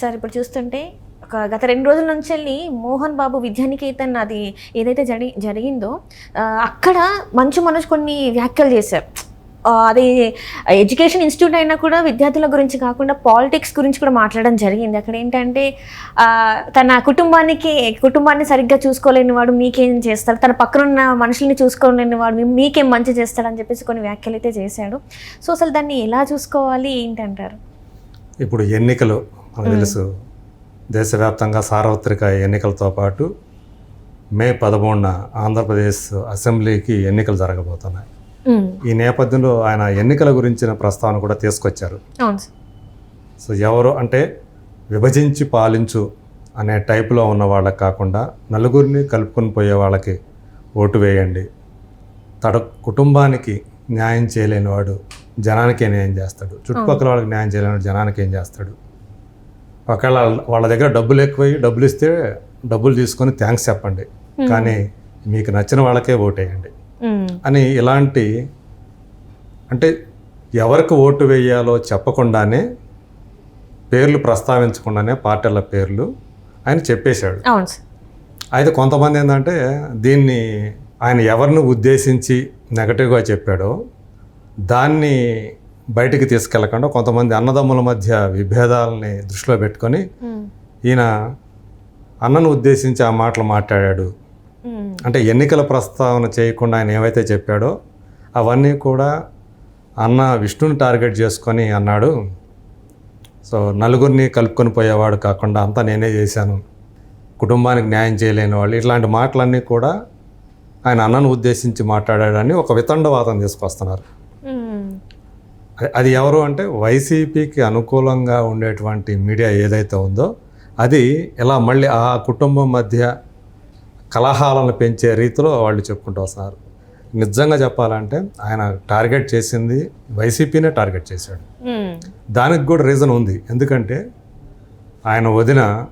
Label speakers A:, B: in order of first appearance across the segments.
A: Sir ఇప్పుడు చూస్తుంటే ఒక గత రెండు రోజుల నుంచి వెళ్ళి మోహన్ బాబు విద్యానికేతన్ అది ఏదైతే జరి జరిగిందో అక్కడ మంచు మనోజ్ కొన్ని వ్యాఖ్యలు చేశారు. అది ఎడ్యుకేషన్ ఇన్స్టిట్యూట్ అయినా కూడా విద్యార్థుల గురించి కాకుండా పాలిటిక్స్ గురించి కూడా మాట్లాడడం జరిగింది. అక్కడ ఏంటంటే తన కుటుంబానికి కుటుంబాన్ని సరిగ్గా చూసుకోలేని వాడు మీకేం చేస్తాడు? తన పక్కన ఉన్న మనుషుల్ని చూసుకోలేని వాడు మీకేం మంచి చేస్తాడని చెప్పేసి కొన్ని వ్యాఖ్యలు అయితే చేశాడు. సో అసలు దాన్ని ఎలా చూసుకోవాలి ఏంటంటారు?
B: ఇప్పుడు ఎన్నికలు మనకు తెలుసు దేశవ్యాప్తంగా సార్వత్రిక ఎన్నికలతో పాటు మే పదమూడున ఆంధ్రప్రదేశ్ అసెంబ్లీకి ఎన్నికలు జరగబోతున్నాయి. ఈ నేపథ్యంలో ఆయన ఎన్నికల గురించిన ప్రస్తావన కూడా తీసుకొచ్చారు. సో ఎవరు అంటే విభజించి పాలించు అనే టైపులో ఉన్న వాళ్ళకి కాకుండా నలుగురిని కలుపుకొని పోయే వాళ్ళకి ఓటు వేయండి. తన కుటుంబానికి న్యాయం చేయలేని వాడు జనానికి న్యాయం చేస్తాడు? చుట్టుపక్కల వాళ్ళకి న్యాయం చేయలేని వాడు జనానికి ఏం చేస్తాడు? ఒకవేళ వాళ్ళ దగ్గర డబ్బులు ఎక్కువై డబ్బులు ఇస్తే డబ్బులు తీసుకొని థ్యాంక్స్ చెప్పండి. కానీ మీకు నచ్చిన వాళ్ళకే ఓటేయండి.
A: ఉమ్,
B: అని ఇలాంటి అంటే ఎవరికి ఓటు వేయాలో చెప్పకుండానే పేర్లు ప్రస్తావించకుండానే పార్టీల పేర్లు ఆయన చెప్పేశాడు. అయితే కొంతమంది ఏంటంటే దీన్ని ఆయన ఎవరిని ఉద్దేశించి నెగటివ్గా చెప్పాడో దాన్ని బయటికి తీసుకెళ్ళకుండా కొంతమంది అన్నదమ్ముల మధ్య విభేదాలని దృష్టిలో పెట్టుకొని ఈయన అన్నను ఉద్దేశించి ఆ మాటలు మాట్లాడాడు. అంటే ఎన్నికల ప్రస్తావన చేయకుండా ఆయన ఏవైతే చెప్పాడో అవన్నీ కూడా అన్న విష్ణుని టార్గెట్ చేసుకొని అన్నాడు. సో నలుగురిని కలుపుకొని పోయేవాడు కాకుండా అంతా నేనే చేశాను. కుటుంబానికి న్యాయం చేయలేని వాళ్ళు. ఇట్లాంటి మాటలన్నీ కూడా ఆయన అన్నను ఉద్దేశించి మాట్లాడాడని ఒక వితండవాదం తీసుకొస్తున్నారు. అది- ఎవరు అంటే వైసీపీకి అనుకూలంగా ఉండేటువంటి మీడియా ఏదైతే ఉందో అది ఇలా మళ్ళీ ఆ కుటుంబం మధ్య కలహాలను పెంచే రీతిలో వాళ్ళు చెప్పుకుంటూ వస్తున్నారు. నిజంగా చెప్పాలంటే ఆయన టార్గెట్ చేసింది వైసీపీనే టార్గెట్ చేశాడు. దానికి కూడా రీజన్ ఉంది. ఎందుకంటే ఆయన వదిన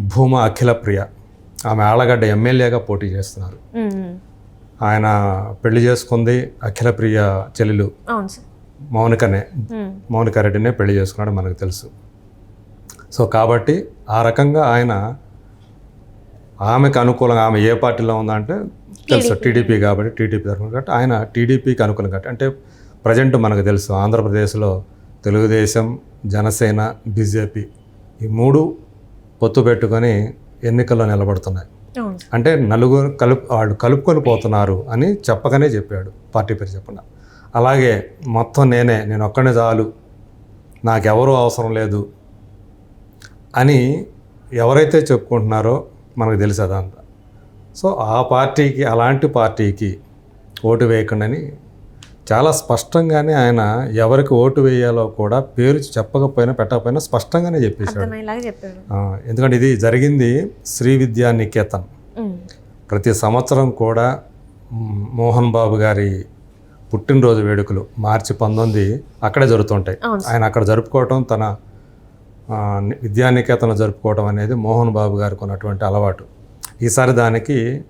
B: భూమా అఖిల ప్రియ. ఆమె ఆళ్ళగడ్డ ఎమ్మెల్యేగా పోటీ చేస్తున్నారు. ఆయన పెళ్ళి చేసుకుంది అఖిల ప్రియ చెల్లెలు. మౌనికనే మౌనిక రెడ్డినే పెళ్ళి చేసుకున్నాడు మనకు తెలుసు. సో కాబట్టి ఆ రకంగా ఆయన ఆమెకు అనుకూలంగా ఆమె ఏ పార్టీలో ఉందంటే తెలుసు టీడీపీ. కాబట్టి టీడీపీ తరఫున. కాబట్టి ఆయన టీడీపీకి అనుకూలం కాబట్టి అంటే ప్రజెంట్ మనకు తెలుసు ఆంధ్రప్రదేశ్లో తెలుగుదేశం జనసేన బీజేపీ ఈ మూడు పొత్తు పెట్టుకొని ఎన్నికల్లో నిలబడుతున్నాయి. అంటే నలుగురు కలుపు వాళ్ళు కలుపుకొని పోతున్నారు అని చెప్పకనే చెప్పాడు పార్టీ పేరు చెప్పకుండా. అలాగే మొత్తం నేనే నేను ఒక్కనే చాలు. నాకెవరూ అవసరం లేదు అని ఎవరైతే చెప్పుకుంటున్నారో మనకు తెలుసు అదంతా. సో ఆ పార్టీకి అలాంటి పార్టీకి ఓటు వేయకుండాని చాలా స్పష్టంగానే ఆయన ఎవరికి ఓటు వేయాలో కూడా పేరు చెప్పకపోయినా పెట్టకపోయినా స్పష్టంగానే చెప్పేశాడు. ఎందుకంటే ఇది జరిగింది శ్రీ విద్యా నికేతన్ ప్రతి సంవత్సరం కూడా మోహన్ బాబు గారి పుట్టినరోజు వేడుకలు మార్చి పంతొమ్మిది అక్కడే జరుగుతుంటాయి. ఆయన అక్కడ జరుపుకోవటం తన విద్యానికేతన జరుపుకోవటం అనేది మోహన్ బాబు గారికి ఉన్నటువంటి అలవాటు. ఈసారి దానికి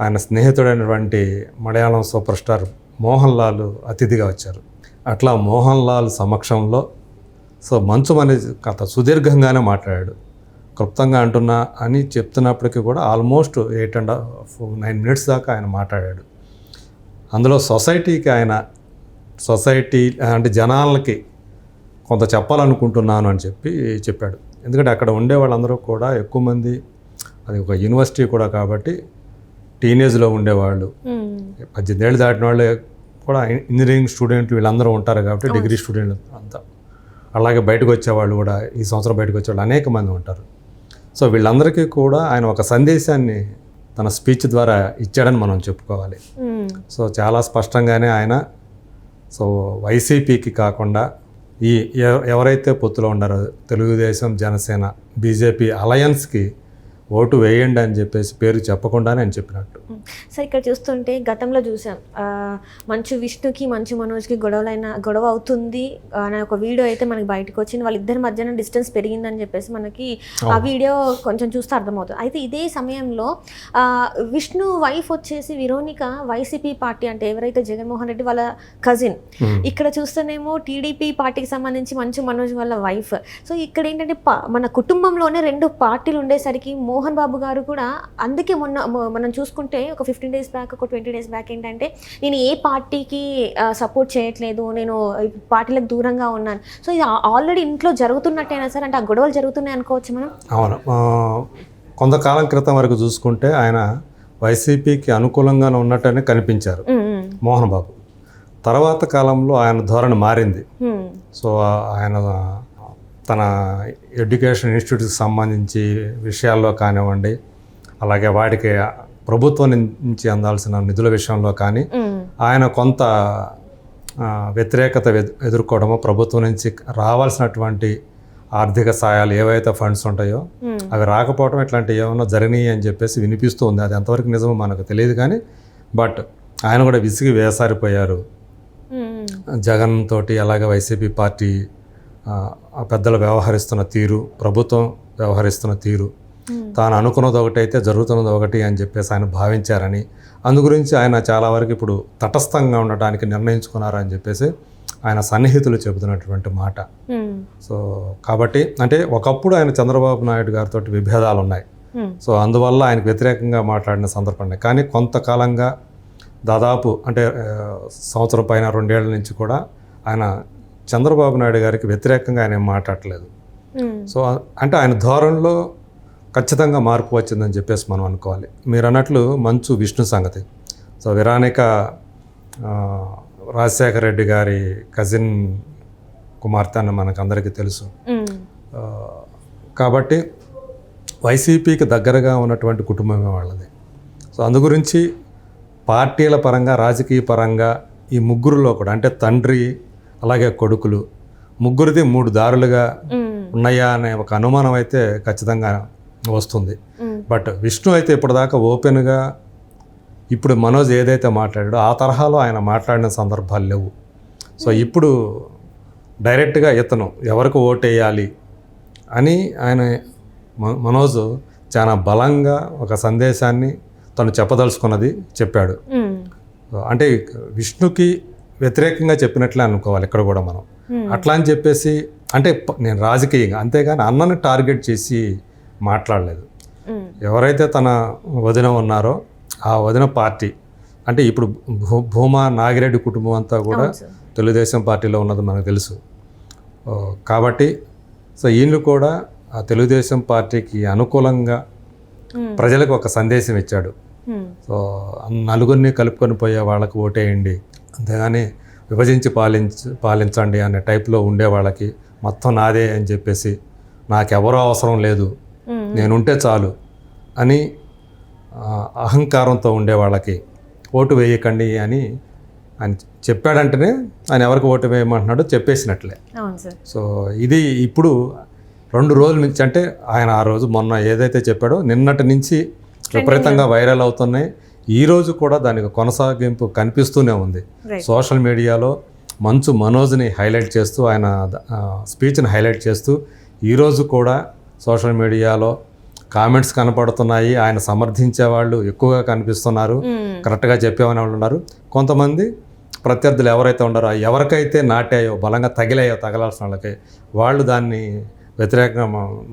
B: ఆయన స్నేహితుడైనటువంటి మలయాళం సూపర్ స్టార్ మోహన్ లాల్ అతిథిగా వచ్చారు. అట్లా మోహన్ లాల్ సమక్షంలో సో మంచు అనేది కథ సుదీర్ఘంగానే మాట్లాడాడు. క్లుప్తంగా అంటున్నా అని చెప్తున్నప్పటికీ కూడా almost eight and half nine minutes దాకా ఆయన మాట్లాడాడు. అందులో సొసైటీకి ఆయన సొసైటీ అంటే జనాలకి కొంత చెప్పాలనుకుంటున్నాను అని చెప్పి చెప్పాడు. ఎందుకంటే అక్కడ ఉండే వాళ్ళందరూ కూడా ఎక్కువ మంది అది ఒక యూనివర్సిటీ కూడా కాబట్టి టీనేజ్లో ఉండేవాళ్ళు. పద్దెనిమిది ఏళ్ళు దాటిన వాళ్ళు కూడా ఇంజనీరింగ్ స్టూడెంట్లు వీళ్ళందరూ ఉంటారు కాబట్టి డిగ్రీ స్టూడెంట్లు అంతా. అలాగే బయటకు వచ్చేవాళ్ళు కూడా ఈ సంవత్సరం బయటకు వచ్చేవాళ్ళు అనేక మంది ఉంటారు. సో వీళ్ళందరికీ కూడా ఆయన ఒక సందేశాన్ని తన స్పీచ్ ద్వారా ఇచ్చాడని మనం చెప్పుకోవాలి. సో చాలా స్పష్టంగానే ఆయన సో వైసీపీకి కాకుండా ఈ ఎవ- ఎవరైతే పొత్తులో ఉన్నారో తెలుగుదేశం జనసేన బీజేపీ అలయన్స్కి ఓటు వేయండి అని చెప్పేసి పేరు చెప్పకుండానే ఆయన చెప్పినట్టు.
A: సార్ ఇక్కడ చూస్తుంటే గతంలో చూసాం. మంచు విష్ణుకి మంచు మనోజ్కి గొడవలైన గొడవ అవుతుంది అనే ఒక వీడియో అయితే మనకి బయటకు వచ్చింది. వాళ్ళిద్దరి మధ్యన డిస్టెన్స్ పెరిగిందని చెప్పేసి మనకి ఆ వీడియో కొంచెం చూస్తే అర్థమవుతుంది. అయితే ఇదే సమయంలో విష్ణు వైఫ్ వచ్చేసి విరోనిక వైసీపీ పార్టీ అంటే ఎవరైతే జగన్మోహన్ రెడ్డి వాళ్ళ కజిన్. ఇక్కడ చూస్తేనేమో టీడీపీ పార్టీకి సంబంధించి మంచు మనోజ్ వాళ్ళ వైఫ్. సో ఇక్కడ ఏంటంటే మన కుటుంబంలోనే రెండు పార్టీలు ఉండేసరికి మోహన్ బాబు గారు కూడా అందుకే మొన్న మనం చూసుకుంటే ఒక ఫిఫ్టీన్ డేస్ బ్యాక్ ఒక ట్వంటీ డేస్ బ్యాక్ ఏంటంటే నేను ఏ పార్టీకి సపోర్ట్ చేయట్లేదు నేను పార్టీలకు దూరంగా ఉన్నాను. సో ఇది ఆల్రెడీ ఇంట్లో జరుగుతున్నట్టేనా సార్? అంటే ఆ గొడవలు జరుగుతున్నాయి అనుకోవచ్చు మనం?
B: అవును. కొంతకాలం క్రితం వరకు చూసుకుంటే ఆయన వైసీపీకి అనుకూలంగానే ఉన్నట్టనే కనిపించారు మోహన్ బాబు. తర్వాత కాలంలో ఆయన ధోరణి మారింది. సో ఆయన తన ఎడ్యుకేషన్ ఇన్స్టిట్యూట్కి సంబంధించి విషయాల్లో కానివ్వండి అలాగే వాటికి ప్రభుత్వం నుంచి అందాల్సిన నిధుల విషయంలో కానీ ఆయన కొంత వ్యతిరేకత ఎదు- ఎదుర్కోవడము ప్రభుత్వం నుంచి రావాల్సినటువంటి ఆర్థిక సాయాలు ఏవైతే ఫండ్స్ ఉంటాయో అవి రాకపోవడం ఇట్లాంటివి ఏమన్నా జరిగినాయి అని చెప్పేసి వినిపిస్తూ ఉంది. అది ఎంతవరకు నిజమో మనకు తెలియదు కానీ బట్ ఆయన కూడా విసిగి వేసారిపోయారు. జగన్ తోటి అలాగే వైసీపీ పార్టీ పెద్దలు వ్యవహరిస్తున్న తీరు ప్రభుత్వం వ్యవహరిస్తున్న తీరు తాను అనుకున్నది ఒకటి అయితే జరుగుతున్నది ఒకటి అని చెప్పేసి ఆయన భావించారని. అందు గురించి ఆయన చాలా వరకు ఇప్పుడు తటస్థంగా ఉండటానికి నిర్ణయించుకున్నారని చెప్పేసి ఆయన సన్నిహితులు చెబుతున్నటువంటి మాట. సో కాబట్టి అంటే ఒకప్పుడు ఆయన చంద్రబాబు నాయుడు గారితో విభేదాలు ఉన్నాయి. సో అందువల్ల ఆయనకు వ్యతిరేకంగా మాట్లాడిన సందర్భం కానీ కొంతకాలంగా దాదాపు అంటే సంవత్సరం పైన రెండేళ్ళ నుంచి కూడా ఆయన చంద్రబాబు నాయుడు గారికి వ్యతిరేకంగా ఆయన మాట్లాడలేదు. సో అంటే ఆయన ధోరణిలో ఖచ్చితంగా మార్పు వచ్చిందని చెప్పేసి మనం అనుకోవాలి. మీరు అన్నట్లు మంచు విష్ణు సంగతి. సో విరానిక రాజశేఖర రెడ్డి గారి కజిన్ కుమార్తె అని మనకు అందరికీ తెలుసు. కాబట్టి వైసీపీకి దగ్గరగా ఉన్నటువంటి కుటుంబమే వాళ్ళది. సో అందు గురించి పార్టీల పరంగా రాజకీయ పరంగా ఈ ముగ్గురులో కూడా అంటే తండ్రి అలాగే కొడుకులు ముగ్గురిది మూడు దారులుగా ఉన్నాయా అనే ఒక అనుమానం అయితే ఖచ్చితంగా వస్తుంది. బట్ విష్ణు అయితే ఇప్పటిదాకా ఓపెన్గా ఇప్పుడు మనోజ్ ఏదైతే మాట్లాడాడో ఆ తరహాలో ఆయన మాట్లాడిన సందర్భాలు లేవు. సో ఇప్పుడు డైరెక్ట్గా ఇతను ఎవరికి ఓటేయాలి అని ఆయన మనోజ్ చాలా బలంగా ఒక సందేశాన్ని తను చెప్పదలుచుకున్నది చెప్పాడు. అంటే విష్ణుకి వ్యతిరేకంగా చెప్పినట్లే అనుకోవాలి ఇక్కడ కూడా మనం. అట్లా అని చెప్పేసి అంటే నేను రాజకీయంగా అంతేగాని అన్నని టార్గెట్ చేసి మాట్లాడలేదు. ఎవరైతే తన వదిన ఉన్నారో ఆ వదిన పార్టీ అంటే ఇప్పుడు భూ భూమా నాగిరెడ్డి కుటుంబం అంతా కూడా. తెలుగుదేశం పార్టీలో ఉన్నది మనకు తెలుసు. కాబట్టి సో వీళ్ళు కూడా ఆ తెలుగుదేశం పార్టీకి అనుకూలంగా ప్రజలకు ఒక సందేశం ఇచ్చాడు. సో నలుగురిని కలుపుకొని పోయే వాళ్ళకి ఓటేయండి అంతేగాని విభజించి పాలించ పాలించండి అనే టైప్లో ఉండే వాళ్ళకి మొత్తం నాదే అని చెప్పేసి నాకెవరో అవసరం లేదు. నేనుంటే చాలు అని అహంకారంతో ఉండే వాళ్ళకి ఓటు వేయకండి అని ఆయన చెప్పాడంటేనే ఆయన ఎవరికి ఓటు వేయమంటున్నాడో చెప్పేసినట్లే. సో ఇది ఇప్పుడు రెండు రోజుల నుంచి అంటే ఆయన ఆ రోజు మొన్న ఏదైతే చెప్పాడో నిన్నటి నుంచి విపరీతంగా వైరల్ అవుతున్నాయి. ఈ రోజు కూడా దానికి కొనసాగింపు కనిపిస్తూనే ఉంది. సోషల్ మీడియాలో మంచు మనోజ్ని హైలైట్ చేస్తూ ఆయన స్పీచ్ని హైలైట్ చేస్తూ ఈరోజు కూడా సోషల్ మీడియాలో కామెంట్స్ కనపడుతున్నాయి ఆయన సమర్థించే వాళ్ళు ఎక్కువగా కనిపిస్తున్నారు కరెక్ట్గా చెప్పేవని వాళ్ళు ఉన్నారు. కొంతమంది ప్రత్యర్థులు ఎవరైతే ఉన్నారో ఎవరికైతే నాటాయో బలంగా తగిలాయో తగలాల్సిన వాళ్ళకి వాళ్ళు దాన్ని వ్యతిరేకంగా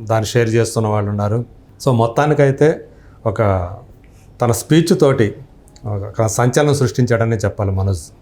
B: దాన్ని షేర్ చేస్తున్న వాళ్ళు ఉన్నారు. సో మొత్తానికైతే ఒక తన స్పీచ్ తోటి ఒక సంచలనం సృష్టించాడని చెప్పాలి మనోజ్.